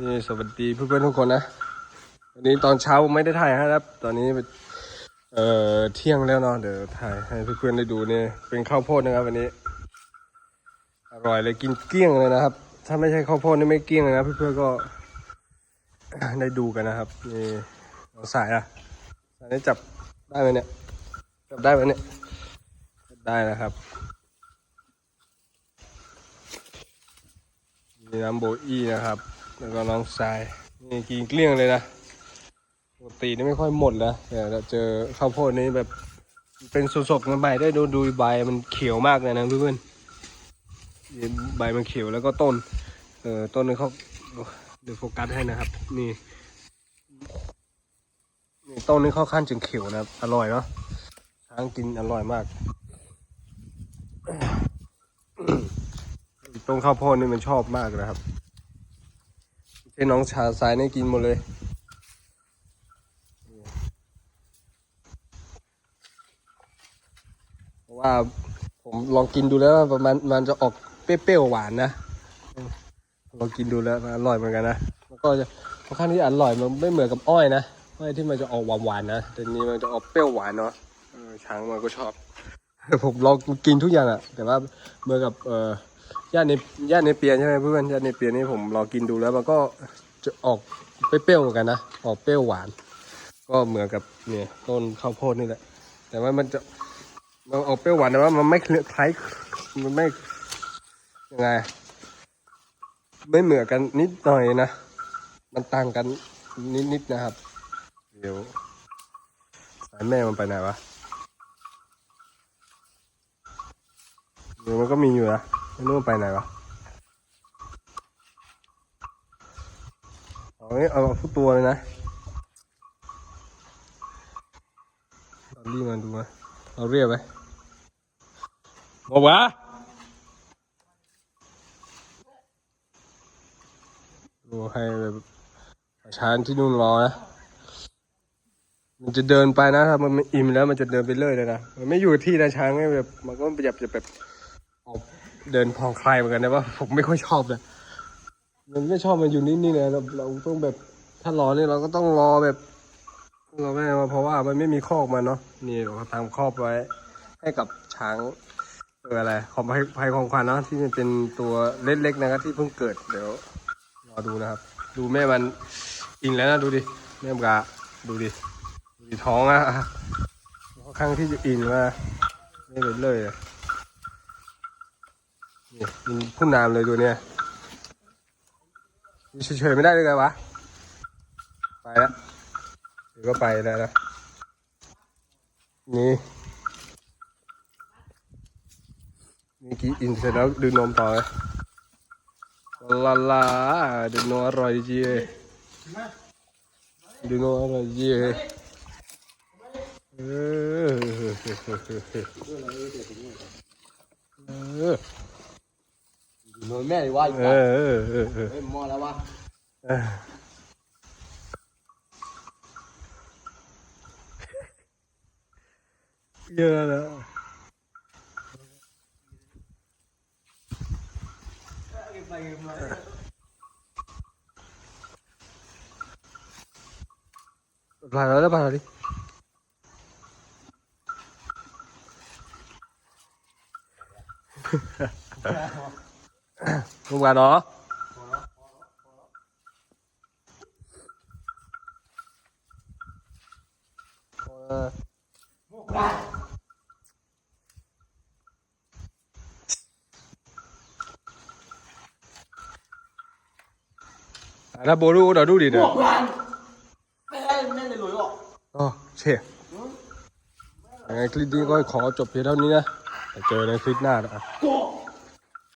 นี่สวัสดีเพื่อนๆทุกคนนะวันนี้ตอนเช้าไม่ได้ถ่ายครับ ตอนนี้เอ่อเที่ยงแล้วเนาะเดี๋ยวถ่ายให้เพื่อนๆได้ดูเนี่ยเป็นข้าวโพดนะครับวันนี้ อร่อยเลยกินเกลี้ยงเลยนะครับ ถ้าไม่ใช่ข้าวโพดนี่ไม่เกลี้ยงเลยนะเพื่อนๆก็ได้ดูกันนะครับนี่สายอะสายได้จับได้ไหมเนี่ยจับได้ไหมเนี่ยได้นะครับมีน้ำโบอี้นะครับ แล้วก็น้องทรายนี่กินเกลี้ยงเลยนะปกตินี่ไม่ค่อยหมดนะแต่เราเจอข้าวโพดนี้แบบเป็นสดๆใหม่ๆได้ดูดูใบมันเขียวมากเลยนะเพื่อนๆใบมันเขียวแล้วก็ต้น เอ่อต้นนี้เขาเดี๋ยวโฟกัสให้นะครับ นี่นี่ต้นนี้เขาขั้นจนเขียวนะครับ อร่อยเนาะช้างกินอร่อยมากต้นข้าวโพดนี่มันชอบมากนะครับ ใช่น้องชาสายนี่กินหมดเลย เพราะว่าผมลองกินดูแล้วว่ามันมันจะออกเปรี้ยวๆหวานนะ ลองกินดูแล้วมันอร่อยเหมือนกันนะ แล้วก็จะค่อนข้างที่อร่อยมันไม่เหมือนกับอ้อยนะอ้อยที่มันจะออกหวานๆนะ แต่นี้มันจะออกเปรี้ยวหวานเนาะช้างมันก็ชอบ ผมลองกินทุกอย่างอะแต่ว่าเหมือนกับเออ ย่าในย่าในเปียนใช่ไหมเพื่อนย่าในเปียนนี่ผมลองกินดูแล้วมันก็จะออกเปรี้ยวๆเหมือนกันนะออกเปรี้ยวหวาน ก็เหมือนกับเนี่ยต้นข้าวโพดนี่แหละ แต่ว่ามันจะมันออกเปรี้ยวหวานแต่ว่ามันไม่คล้ายมันไม่ยังไงไม่เหมือนกันนิดหน่อยนะ มันต่างกันนิดๆนะครับ เดี๋ยวสายแม่มันไปไหนวะเดี๋ยวมันก็มีอยู่นะ ไม่รู้นไปไหนวะเอาเอาทุกตัวเลยนะเอารีบมาดูนะเอาเรียบไปบอกว่าดูให้แบบประชานที่นู่นรอนะมันจะเดินไปนะถ้ามันอิ่มแล้วมันจะเดินไปเรื่อยเลยนะมันไม่อยู่ที่นะช้างไม่แบบมันก็อยากจะแบบ เดินพองคลายเหมือนกันนะว่าผมไม่ค่อยชอบเลยมันไม่ชอบมันอยู่นิ่งๆนะเราเราต้องแบบถ้ารอเนี่ยเราก็ต้องรอแบบรอไม่มาเพราะว่ามันไม่มีคอกมันเนาะนี่เราทำครอบไว้ ให้กับช้างเอออะไรของภัยของขวัญเนาะที่มันเป็นตัวเล็กๆนะครับที่เพิ่งเกิดเดี๋ยวรอดูนะครับ ดูแม่มันอิงแล้วนะดูดิแม่กาดูดิดูดิท้องอะค่อนข้างที่จะอินมาไม่เป็นเลยอะ มันพุ่นน้ำเลยตัวเนี้ยเฉยๆไม่ได้เลยไงวะ ไปแล้วเดี๋ยวก็ไปแล้วนะ นี่ นี่กินอินเสร็จแล้วดื่มนมต่อเลยลาลาดื่มนมอร่อยจีดื่มนมอร่อยจีเออเออ โดนแม่ดีว่าอยู่เอป่ะอเออเออเออเฮ้ยมอแล้ววะเออเยอะแล้วผ่านแล้วแล้วผ่านแล้วดิ มึงมาเนาะเออแล้วโบลูเดี๋ยวดูดิเดี๋ยวไม่ให้แม่เลยรวยหรอกอ๋อเชี่ยยังไงคลิปนี้ก็ขอจบเพียงเท่านี้นะไปเจอในคลิปหน้านะโก้